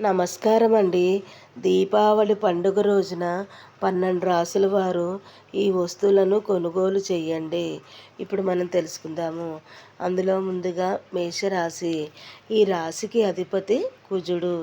నమస్కారం అండి దీపావళి పండుగ రోజున పన్నెండు రాసుల వారు ఈ వస్తువులను కొనుగోలు చేయండి. ఇప్పుడు మనం తెలుసుకుందాము. అందులో ముందుగా మేషరాశి. ఈ రాశికి అధిపతి కుజుడు.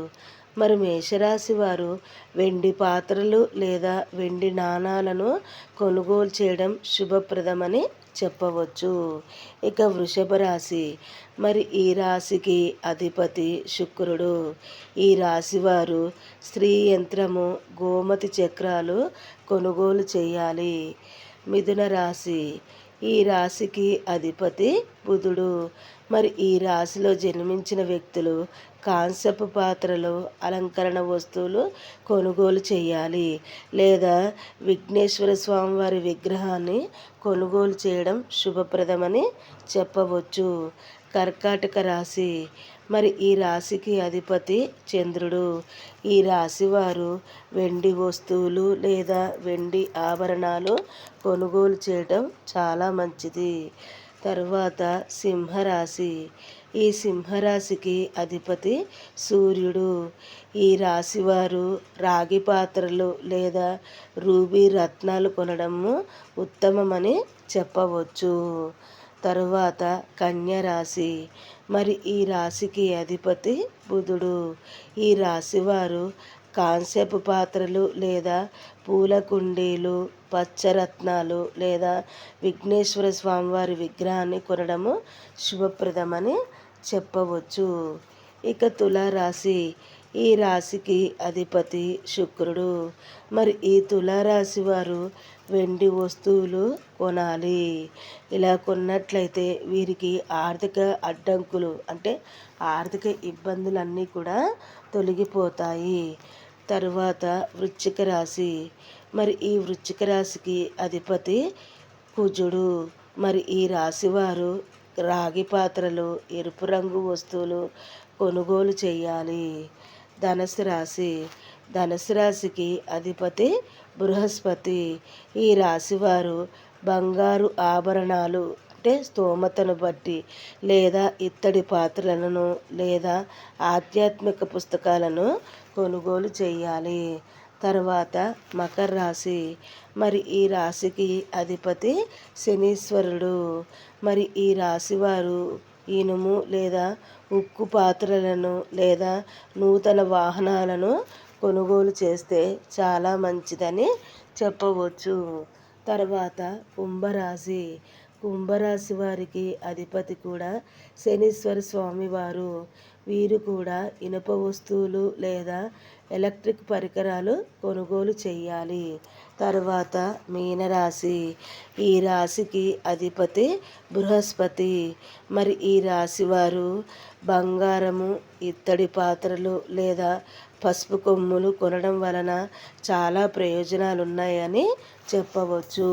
మరి మేషరాశి వారు వెండి పాత్రలు లేదా వెండి నాణాలను కొనుగోలు చేయడం శుభప్రదమని చెప్పవచ్చు. ఇక వృషభ రాశి. మరి ఈ రాశికి అధిపతి శుక్రుడు. ఈ రాశి వారు స్త్రీ యంత్రము గోమతి చక్రాలు కొనుగోలు చేయాలి. మిథున రాశి. ఈ రాశికి అధిపతి బుధుడు. మరి ఈ రాశిలో జన్మించిన వ్యక్తులు కాంస్యపు పాత్రలు అలంకరణ వస్తువులు కొనుగోలు చేయాలి. లేదా విఘ్నేశ్వర స్వామివారి విగ్రహాన్ని కొనుగోలు చేయడం శుభప్రదమని చెప్పవచ్చు. కర్కాటక రాశి. మరి ఈ రాశికి అధిపతి చంద్రుడు. ఈ రాశి వారు వెండి వస్తువులు లేదా వెండి ఆభరణాలు కొనుగోలు చేయడం చాలా మంచిది. తర్వాత సింహరాశి. ఈ సింహరాశికి అధిపతి సూర్యుడు. ఈ రాశివారు రాగి పాత్రలు లేదా రూబీ రత్నాలు కొనడము ఉత్తమమని చెప్పవచ్చు. తరువాత కన్యరాశి మరి ఈ రాశికి అధిపతి బుధుడు. ఈ రాశివారు కాంస్యపు పాత్రలు లేదా పూల కుండీలు పచ్చరత్నాలు లేదా విఘ్నేశ్వర స్వామివారి విగ్రహాన్ని కొనడము శుభప్రదమని చెప్పవచ్చు. ఇక తులారాశి ఈ రాశికి అధిపతి శుక్రుడు. మరి ఈ తులారాశి వారు వెండి వస్తువులు కొనాలి. ఇలా కొన్నట్లయితే వీరికి ఆర్థిక అడ్డంకులు అంటే ఆర్థిక ఇబ్బందులన్నీ కూడా తొలగిపోతాయి. తరువాత వృశ్చిక రాశి. మరి ఈ వృశ్చిక రాశికి అధిపతి కుజుడు. మరి ఈ రాశి వారు రాగి పాత్రలు ఎరుపు రంగు వస్తువులు కొనుగోలు చేయాలి. ధనుసు రాశి. ధనుసు రాశికి అధిపతి బృహస్పతి. ఈ రాశివారు బంగారు ఆభరణాలు అంటే స్తోమతను బట్టి లేదా ఇత్తడి పాత్రలను లేదా ఆధ్యాత్మిక పుస్తకాలను కొనుగోలు చేయాలి. తర్వాత మకర రాశి. మరి ఈ రాశికి అధిపతి శనీశ్వరుడు. మరి ఈ రాశి వారు ఇనుము లేదా ఉక్కు పాత్రలను లేదా నూతన వాహనాలను కొనుగోలు చేస్తే చాలా మంచిదని చెప్పవచ్చు. తర్వాత కుంభరాశి. కుంభరాశి వారికి అధిపతి కూడా శనీశ్వర స్వామివారు వీరు. కూడా ఇనుప వస్తువులు లేదా ఎలక్ట్రిక్ పరికరాలు కొనుగోలు చేయాలి. తర్వాత మీనరాశి. ఈ రాశికి అధిపతి బృహస్పతి. మరి ఈ రాశి వారు బంగారము ఇత్తడి పాత్రలు లేదా పసుపు కొమ్ములు కొనడం వలన చాలా ప్రయోజనాలు ఉన్నాయని చెప్పవచ్చు.